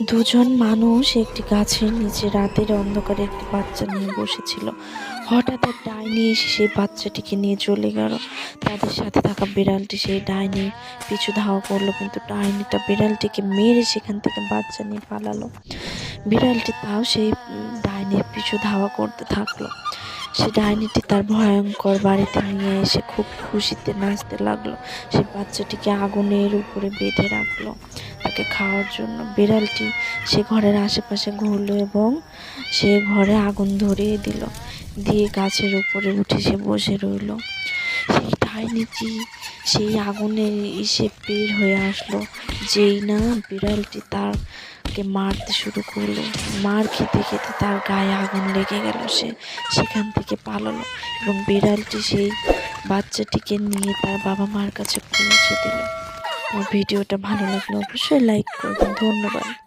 দুজন মানুষ একটি গাছের নিচে রাতের অন্ধকারে একটি বাচ্চা নিয়ে বসেছিল। হঠাৎ এক ডাইনি এসে সেই বাচ্চাটিকে নিয়ে চলে গেল। তাদের সাথে থাকা বিড়ালটি সেই ডাইনি পিছু ধাওয়া করল, কিন্তু ডাইনিটা বিড়ালটিকে মেরে সেখান থেকে বাচ্চা নিয়ে পালালো। বিড়ালটি তাও সেই ডাইনির পিছু ধাওয়া করতে থাকল। সে ডাইনিটি তার ভয়ঙ্কর বাড়িতে নিয়ে এসে খুব খুশিতে নাচতে লাগল। সে বাচ্চাটিকে আগুনের উপরে বেঁধে রাখল। তাকে খাওয়ার জন্য বিড়ালটি সে ঘরের আশেপাশে ঘুরলো এবং সে ঘরে আগুন ধরিয়ে দিল। দিয়ে গাছের উপরে উঠে সে বসে রইল। সেই ডাইনিটি সেই আগুনের ইসে বের হয়ে আসলো, যেই না বিড়ালটি তারকে মারতে শুরু করল। মার খেতে খেতে তার গায়ে আগুন লেগে গেল। সে সেখান থেকে পালালো এবং বিড়ালটি সেই বাচ্চাটিকে নিয়ে তার বাবা মার কাছে পৌঁছে দিল। আমার ভিডিওটা ভালো লাগলে অবশ্যই লাইক করবেন। ধন্যবাদ।